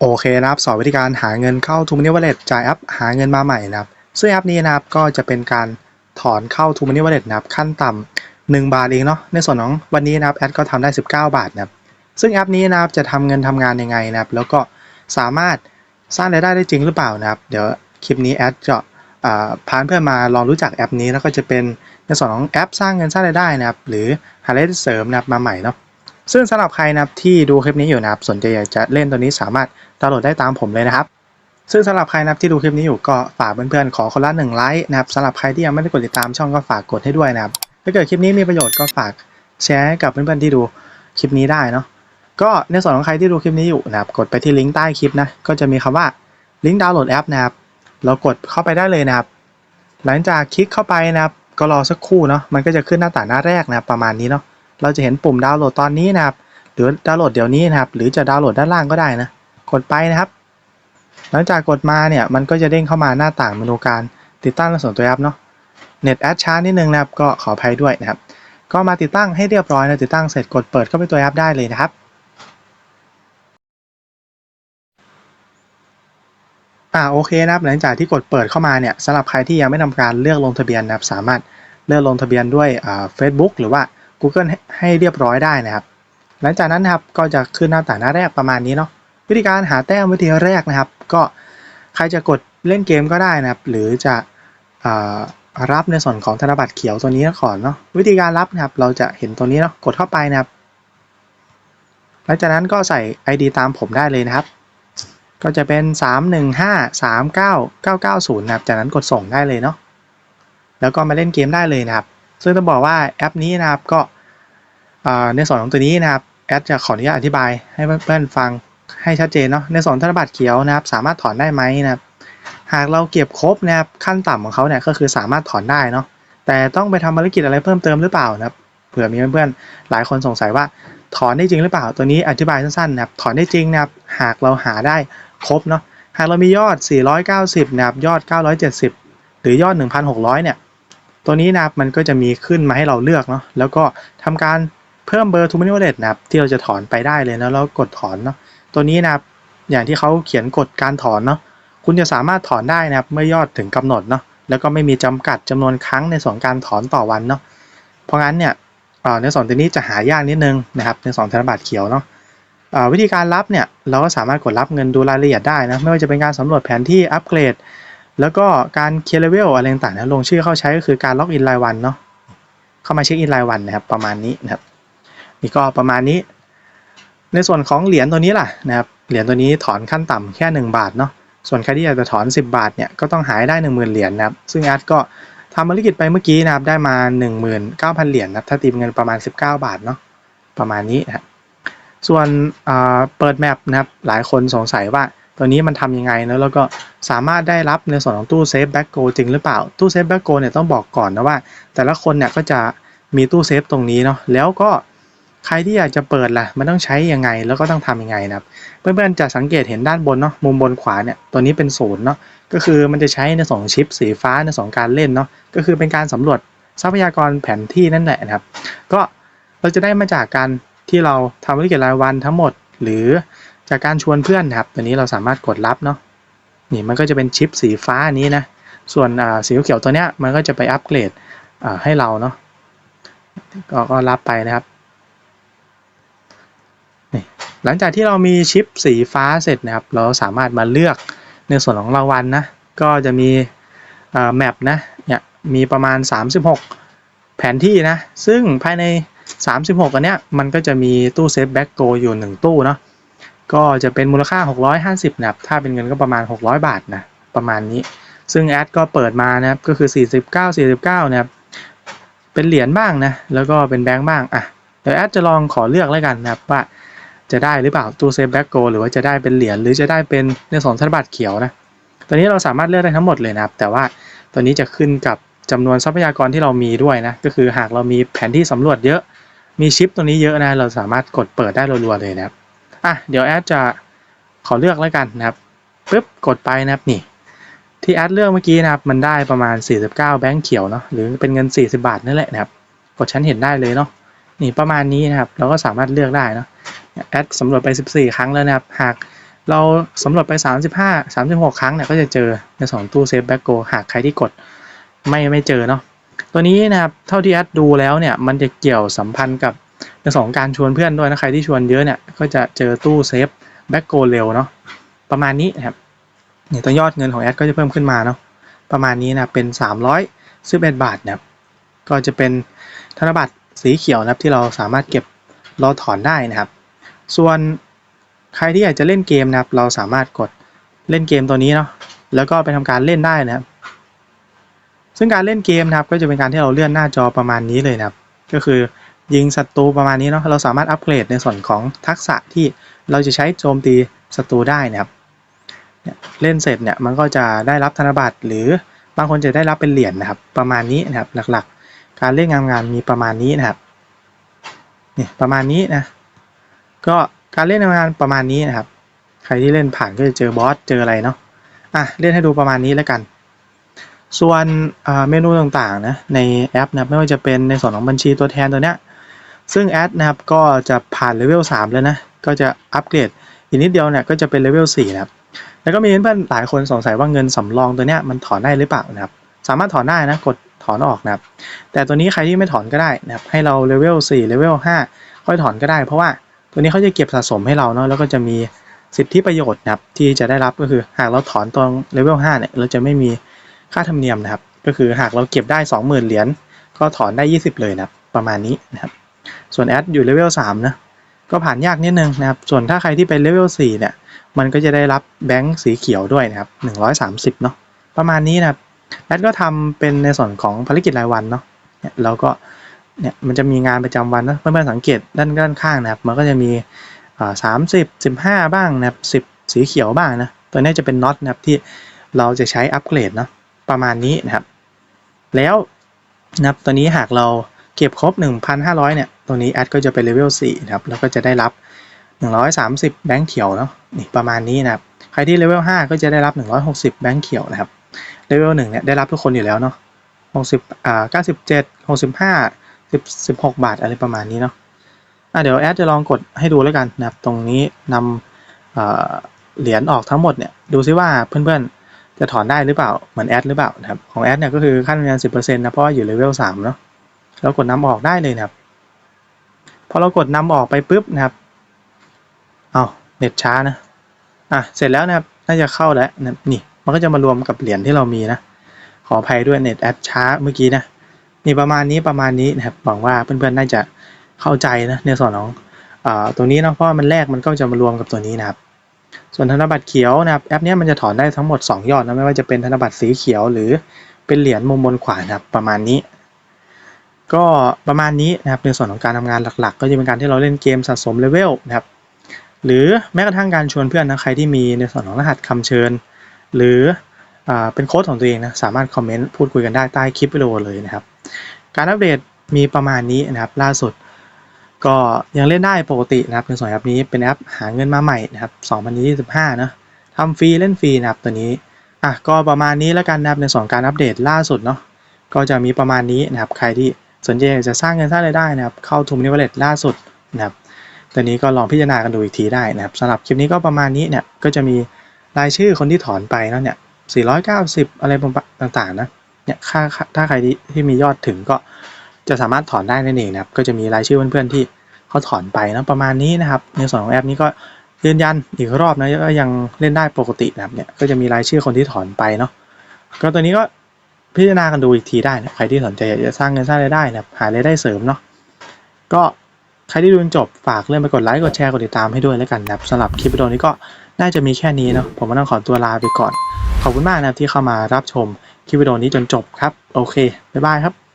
โอเคนะครับสอนวิธีการหาเงินเข้า t ู m ม n y Wallet จ่ายแอปหาเงินมาใหม่นะครับซึ่งแอปนี้นะครับก็จะเป็นการถอนเข้า t ู m ม n y Wallet นะครับขั้นต่ำ1บาทเองเนาะในส่วนของวันนี้นะครับแอดก็ทำได้ 19 บาทนะครับซึ่งแอปนี้นะครับจะทำเงินทำงานยังไงนะครับแล้วก็สามารถสร้างรายได้ได้จริงหรือเปล่านะครับ เดี๋ยวคลิปนี้แอดจะอ่าพาเพื่อนมาลองรู้จักแอปนี้แล้วก็จะเป็นในส่วนของแอปสร้างเงินสร้างรายได้นะครับหรือหารายได้เสริมนะครับมาใหม่เนาะ ซึ่งสำหรับใครนะครับที่ดูคลิปนี้อยู่นะครับสนใจอยากจะเล่นตัวนี้สามารถดาวน์โหลดได้ตามผมเลยนะครับ ซึ่งสำหรับใครนะครับที่ดูคลิปนี้อยู่ก็ฝากเพื่อนๆขอคนละหนึ่งไลค์นะครับสำหรับใครที่ยังไม่ได้กดติดตามช่องก็ฝากกดให้ด้วยนะครับถ้าเกิดคลิปนี้มีประโยชน์ก็ฝากแชร์ให้กับเพื่อนๆที่ดูคลิปนี้ได้เนาะก็ในส่วนของใครที่ดูคลิปนี้อยู่นะครับกดไปที่ลิงก์ใต้คลิปนะก็จะมีคำว่าลิงก์ดาวน์โหลดแอปนะครับเรากดเข้าไปได้เลยนะครับ หลังจากคลิกเข้าไปนะครับ ก็รอสักครู่เนาะมันก็จะขึ้นหน้าต่างหน้าแรกนะรประมาณนี้เนาะ เราจะเห็นปุ่มดาวน์โหลดตอนนี้นะครับ หรือดาวน์โหลดเดี๋ยวนี้นะครับ หรือจะดาวน์โหลดด้านล่างก็ได้นะ กดไปนะครับ หลังจากกดมาเนี่ย มันก็จะเด้งเข้ามาหน้าต่างเมนูการติดตั้งและส่วนตัวแอปเนาะ เน็ตแอดช้านิดนึงนะครับ ก็ขออภัยด้วยนะครับ ก็มาติดตั้งให้เรียบร้อยนะ ติดตั้งเสร็จกดเปิดเข้าไปตัวแอปได้เลยนะครับอ่าโอเคนะครับหลังจากที่กดเปิดเข้ามาเนี่ยสำหรับใครที่ยังไม่ทำการเลือกลงทะเบียนนะครับสามารถเลือกลงทะเบียนด้วยอ่า Facebook หรือว่า Google ให้ให้เรียบร้อยได้นะครับ หลังจากนั้นนะครับก็จะขึ้นหน้าต่างหน้าแรกประมาณนี้เนาะวิธีการหาแต้มวิธีแรกนะครับ ก็ใครจะกดเล่นเกมก็ได้นะครับ หรือจะอรับในส่วนของธนบัตรเขียวตัวนี้ก่อนเนาะวิธีการรับนะครับ เราจะเห็นตัวนี้เนาะกดเข้าไปนะครับ หลังจากนั้นก็ใส่ ID ตามผมได้เลยนะครับ ก็จะเป็น 315 39 990นะครับ จากนั้นกดส่งได้เลยเนาะแล้วก็มาเล่นเกมได้เลยนะครับ ซึ่งต้องบอกว่าแอปนี้นะครับก็ในส่วนของตัวนี้นะครับแอดจะขออนุญาตอธิบายให้เพื่อนๆฟังให้ชัดเจนเนาะในส่วนธนบัตรเขียวนะครับ สามารถถอนได้ไหมนะครับ หากเราเก็บครบนะครับขั้นต่ำของเขาเนี่ยก็คือสามารถถอนได้เนาะแต่ต้องไปทำภารกิจอะไรเพิ่มเติมหรือเปล่านะครับเผื่อมีเพื่อนๆหลายคนสงสัยว่าถอนได้จริงหรือเปล่า ตัวนี้อธิบายสั้นๆนะครับถอนได้จริงนะครับหากเราหาได้ครบเนาะหากเรามียอด 490นะครับยอด 970 หรือยอด 1,600 เนี่ย ตัวนี้นะครับมันก็จะมีขึ้นมาให้เราเลือกเนาะแล้วก็ทำการเพิ่มเบอร์ t ูมินิ Wallet นะครับที่เราจะถอนไปได้เลยนะแล้วกดถอนเนาะตัวนี้นะครับอย่างที่เขาเขียนกฎการถอนเนาะคุณจะสามารถถอนได้นะครับเมื่อยอดถึงกำหนดเนาะแล้วก็ไม่มีจำกัดจำนวนครั้งในส่วนการถอนต่อวันเนาะเพราะงั้นเนี่ยในส่วนตัวนี้จะหายากนิดนึงนะครับในส่วนธนบัตรเขียวเนาะวิธีการรับเนี่ยเราก็สามารถกดรับเงินดูรายละเอียดได้นะไม่ว่าจะเป็นการสำรวจแผนที่อัปเกรด แล้วก็การเคลียร์เลเวลอะไรต่างๆนะลงชื่อเข้าใช้ก็คือการล็อกอินรายวันเนาะเข้ามาเช็คอินรายวันนะครับ ประมาณนี้นะครับนี่ก็ประมาณนี้ ในส่วนของเหรียญตัวนี้ล่ะนะครับเหรียญตัวนี้ถอนขั้นต่ำแค่ 1 บาทเนาะส่วนใครที่อยากจะถอน 10 บาทเนี่ยก็ต้องหายได้ 10,000 เหรียญนะครับ ซึ่งอาร์ตก็ทำภารกิจไปเมื่อกี้นะครับได้มา 19,000 เหรียญนะครับถ้าตีเป็นเงินประมาณ 19 บาทเนาะประมาณนี้นะครับส่วนเปิดแมปนะครับหลายคนสงสัยว่า ตัวนี้มันทำยังไงเนอะแล้วก็สามารถได้รับในส่วนของตู้เซฟแบ็กโกจริงหรือเปล่า ตู้เซฟแบ็กโกเนี่ยต้องบอกก่อนนะว่า แต่ละคนเนี่ยก็จะมีตู้เซฟตรงนี้เนาะแล้วก็ใครที่อยากจะเปิดล่ะ มันต้องใช้ยังไงแล้วก็ต้องทำยังไงนะครับเพื่อนๆจะสังเกตเห็นด้านบนเนาะมุมบนขวาเนี่ยตัวนี้เป็นศูนย์เนาะก็คือมันจะใช้ในสองชิปสีฟ้าในสองการเล่นเนาะก็คือเป็นการสำรวจทรัพยากรแผนที่นั่นแหละนะครับ ก็เราจะได้มาจากการที่เราทำธุรกิจรายวันทั้งหมด หรือ จากการชวนเพื่อนนะครับตัวนี้เราสามารถกดรับเนาะนี่มันก็จะเป็นชิปสีฟ้านี้นะ ส่วนสีเขียวตัวเนี้ยมันก็จะไปอัปเกรดให้เราเนาะก็ก็รับไปนะครับหลังจากที่เรามีชิปสีฟ้าเสร็จนะครับ เราสามารถมาเลือกในส่วนของรางวัลนะก็จะมีแมปนะเนี่ยมีประมาณ 36 แผนที่นะ ซึ่งภายใน 36อันเนี้ยมันก็จะมีตู้เซฟแบ็กโกอยู่ 1 ตู้เนาะ ก็จะเป็นมูลค่า 650นะครับถ้าเป็นเงินก็ประมาณ 600 บาทนะประมาณนี้ ซึ่งแอดก็เปิดมานะครับก็คือ 49 49นะครับเป็นเหรียญบ้างนะแล้วก็เป็นแบงค์บ้างอะเดี๋ยวแอดจะลองขอเลือกแล้วกันนะครับว่าจะได้หรือเปล่าตู้เซฟแบ็กโกหรือว่าจะได้เป็นเหรียญหรือจะได้เป็นในส่วนธนบัตรเขียวนะตัวนี้เราสามารถเลือกได้ทั้งหมดเลยนะครับ แต่ว่าตัวนี้จะขึ้นกับจำนวนทรัพยากรที่เรามีด้วยนะ ก็คือหากเรามีแผนที่สำรวจเยอะ มีชิปตัวนี้เยอะนะ เราสามารถกดเปิดได้รัวๆเลยนะครับ อะเดี๋ยวแอดจะขอเลือกแล้วกันนะครับปึ๊บกดไปนะครับนี่ ที่แอดเลือกเมื่อกี้นะครับ มันได้ประมาณ 49 แบงค์เขียวเนาะหรือเป็นเงิน 40 บาทนั่นแหละนะครับ กดชั้นเห็นได้เลยเนาะนี่ประมาณนี้นะครับ เราก็สามารถเลือกได้เนาะแอดสำรวจไป 14 ครั้งแล้วนะครับ หากเราสำรวจไป 35 36 ครั้งเนี่ยก็จะเจอในสองตู้เซฟแบ็กโกหากใครที่กดไม่ไม่เจอเนาะตัวนี้นะครับเท่าที่แอดดูแล้วเนี่ยมันจะเกี่ยวสัมพันธ์กับ สองการชวนเพื่อนด้วยนะใครที่ชวนเยอะเนี่ยก็จะเจอตู้เซฟแบ็กโกเร็วเนาะประมาณนี้นะครับเนี่ยตัวยอดเงินของแอดก็จะเพิ่มขึ้นมาเนาะประมาณนี้นะเป็น 311 บาทนะครับก็จะเป็นธนบัตรสีเขียวนะครับที่เราสามารถเก็บรอถอนได้นะครับ ส่วนใครที่อยากจะเล่นเกมนะครับ เราสามารถกดเล่นเกมตัวนี้เนาะแล้วก็ไปทำการเล่นได้นะครับ ซึ่งการเล่นเกมนะครับก็จะเป็นการที่เราเลื่อนหน้าจอประมาณนี้เลยนะครับ ก็คือ ยิงศัตรูประมาณนี้เนาะเราสามารถอัปเกรดในส่วนของทักษะที่เราจะใช้โจมตีศัตรูได้นะครับเล่นเสร็จเนี่ยมันก็จะได้รับธนบัตรหรือบางคนจะได้รับเป็นเหรียญนะครับ ประมาณนี้นะครับหลักๆ การเล่นงานงานมีประมาณนี้นะครับนี่ประมาณนี้นะก็การเล่นงานประมาณนี้นะครับ ใครที่เล่นผ่านก็จะเจอบอสเจออะไรเนาะอะเล่นให้ดูประมาณนี้แล้วกัน ส่วนเมนูต่างๆนะในแอปนะไม่ว่าจะเป็นในส่วนของบัญชีตัวแทนตัวเนี้ย ซึ่งแอดนะครับก็จะผ่านเลเวล3แล้วนะ ก็จะอัปเกรดอีกนิดเดียวเนี่ยก็จะเป็นเลเวล4นะครับ แล้วก็มีเพื่อนๆหลายคนสงสัยว่าเงินสำรองตัวเนี้ยมันถอนได้หรือเปล่านะครับ สามารถถอนได้นะ กดถอนออกนะครับ แต่ตัวนี้ใครที่ไม่ถอนก็ได้นะครับ ให้เราเลเวล4เลเวล5ค่อยถอนก็ได้ เพราะว่าตัวนี้เขาจะเก็บสะสมให้เราเนาะ แล้วก็จะมีสิทธิประโยชน์นะครับที่จะได้รับก็คือหากเราถอนตรงเลเวล5เนี่ยเราจะไม่มีค่าธรรมเนียมนะครับ ก็คือหากเราเก็บได้ 20,000 เหรียญก็ถอนได้ 20 เลยนะครับ ประมาณนี้นะครับ ส่วนแอดอยู่เลเวล3นะก็ผ่านยากนิดนึงนะครับ ส่วนถ้าใครที่เป็นเลเวล4เนี่ย มันก็จะได้รับแบงค์สีเขียวด้วยนะครับ130เนาะประมาณนี้นะครับแอดก็ทำเป็นในส่วนของภารกิจรายวันเนาะเนี่ยเราก็เนี่ยมันจะมีงานประจำวันนะเพื่อนๆสังเกตด้านด้านข้างนะครับ มันก็จะมีสามสิบสิบห้าบ้างนะครับสิบสีเขียวบ้างนะตัวนี้จะเป็นน็อตนะครับที่เราจะใช้อัปเกรดเนาะประมาณนี้นะครับ แล้วนะครับตัวนี้หากเรา เก็บครบ 1,500 เนี่ย ตัวนี้แอดก็จะเป็นเลเวล4นะครับ แล้วก็จะได้รับ 130 แบงค์เขียวเนาะนี่ประมาณนี้นะครับ ใครที่เลเวล5ก็จะได้รับ 160 แบงค์เขียวนะครับ เลเวล1เนี่ยได้รับทุกคนอยู่แล้วเนาะ60อ่า97 65 10 16 บาทอะไรประมาณนี้เนาะอะเดี๋ยวแอดจะลองกดให้ดูแล้วกันนะครับ ตรงนี้นำเหรียญออกทั้งหมดเนี่ย ดูซิว่าเพื่อนๆ จะถอนได้หรือเปล่า เหมือนแอดหรือเปล่านะครับ ของแอดเนี่ยก็คือค่าธรรมเนียม10%นะ เพราะว่าอยู่เลเวล3เนาะ เรากดนำออกได้เลยนะครับ พอเรากดนำออกไปปุ๊บนะครับ เอาเน็ตช้านะ อะ เสร็จแล้วนะครับ น่าจะเข้าแล้วนะนี่ มันก็จะมารวมกับเหรียญที่เรามีนะ ขออภัยด้วยเน็ตแอดช้าเมื่อกี้นะ นี่ประมาณนี้ประมาณนี้นะครับ หวังว่าเพื่อนๆ น่าจะเข้าใจนะในส่วนของอ่าตัวนี้นะ เพราะมันแรกมันก็จะมารวมกับตัวนี้นะครับ ส่วนธนบัตรเขียวนะครับ แอปนี้มันจะถอนได้ทั้งหมด 2 ยอดนะ ไม่ว่าจะเป็นธนบัตรสีเขียวหรือเป็นเหรียญมุมบนขวานะครับ ประมาณนี้ ก็ประมาณนี้นะครับในส่วนของการทำงานหลักๆ ก็จะเป็นการที่เราเล่นเกมสะสมเลเวลนะครับหรือแม้กระทั่งการชวนเพื่อนนะใครที่มีในส่วนของรหัสคำเชิญ หรืออเป็นโค้ดของตัวเองนะสามารถคอมเมนต์พูดคุยกันได้ใต้คลิปวิดีโอเลยนะครับ การอัปเดตมีประมาณนี้นะครับล่าสุด ก็ยังเล่นได้ปกตินะครับในส่วนแอปนี้เป็นแอปหาเงินมาใหม่นะครับ 2025นะทำฟรีเล่นฟรีนะครับตัวนี้อะก็ประมาณนี้แล้วกันนะครับในส่วนการอัปเดตล่าสุดเนาะก็จะมีประมาณนี้นะครับใครที่ สนใจอยากจะสร้างเงินสร้างรายได้นะครับ เข้าทุมนิวเลตล่าสุดนะครับตัวนี้ก็ลองพิจารณากันดูอีกทีได้นะครับสำหรับคลิปนี้ก็ประมาณนี้เนี่ยก็จะมีรายชื่อคนที่ถอนไปแล้วเนี่ย 490 อะไรต่างๆนะเนี่ยค่าถ้าใครที่ที่มียอดถึงก็จะสามารถถอนได้นั่นเองนะครับ ก็จะมีรายชื่อเพื่อนๆที่เขาถอนไปนะประมาณนี้นะครับ ในส่วนของแอปนี้ก็ยืนยันอีกรอบนะก็ยังเล่นได้ปกตินะครับเนี่ยก็จะมีรายชื่อคนที่ถอนไปเนาะก็ตัวนี้ก็ พิจารณากันดูอีกทีได้นะใครที่สนใจอยากจะสร้างเงินสร้างรายได้นะหารายได้เสริมเนาะก็ใครที่ดูจนจบฝากเรื่องไปกดไลค์กดแชร์กดติดตามให้ด้วยแล้วกันนะครับสำหรับคลิปวิดีโอนี้ก็น่าจะมีแค่นี้เนาะผมก็ต้องขอตัวลาไปก่อน ขอบคุณมากนะครับที่เข้ามารับชมคลิปวิดีโอนี้จนจบครับ โอเคบ๊ายบายครับ